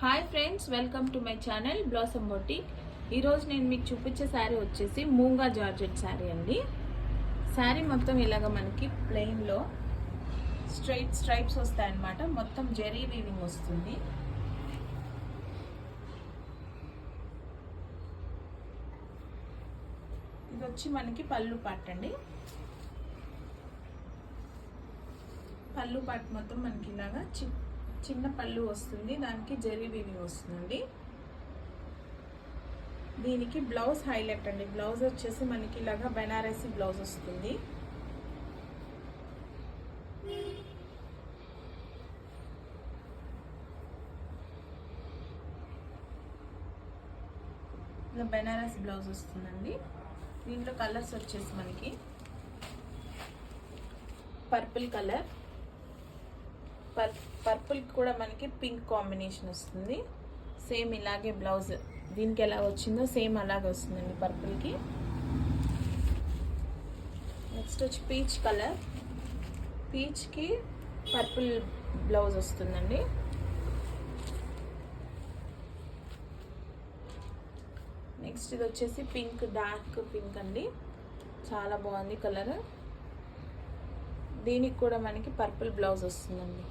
Hi friends welcome to my channel blossom boutique. ఈరోజు నేను మీకు చూపించే శారీ వచ్చేసి మూంగా జార్జెట్ శారీ అండి. శారీ మొత్తం ఇలాగ మనకి ప్లెయిన్లో స్ట్రైట్ స్ట్రైప్స్ వస్తాయన్నమాట. మొత్తం జెరీ వీవింగ్ వస్తుంది. ఇది వచ్చి మనకి పళ్ళు పాట్ అండి. పళ్ళు పాట్ మొత్తం మనకి ఇలాగా చి చిన్న పళ్ళు వస్తుంది దానికి జరీబీని వస్తుందండి. దీనికి బ్లౌజ్ హైలైట్ అండి. బ్లౌజ్ వచ్చేసి మనకి ఇలాగా బెనారసీ బ్లౌజ్ వస్తుంది. ఇలా బెనారస్ బ్లౌజ్ వస్తుందండి. దీంట్లో కలర్స్ వచ్చేసి మనకి పర్పుల్ కలర్ పర్ పర్పుల్ కూడా మనకి పింక్ కాంబినేషన్ వస్తుంది. సేమ్ ఇలాగే బ్లౌజ్ దీనికి ఎలా వచ్చిందో సేమ్ అలాగే వస్తుందండి పర్పుల్కి. నెక్స్ట్ వచ్చి పీచ్ కలర్. పీచ్కి పర్పుల్ బ్లౌజ్ వస్తుందండి. నెక్స్ట్ ఇది వచ్చేసి పింక్ డార్క్ పింక్ అండి. చాలా బాగుంది కలర్. దీనికి కూడా మనకి పర్పుల్ బ్లౌజ్ వస్తుందండి.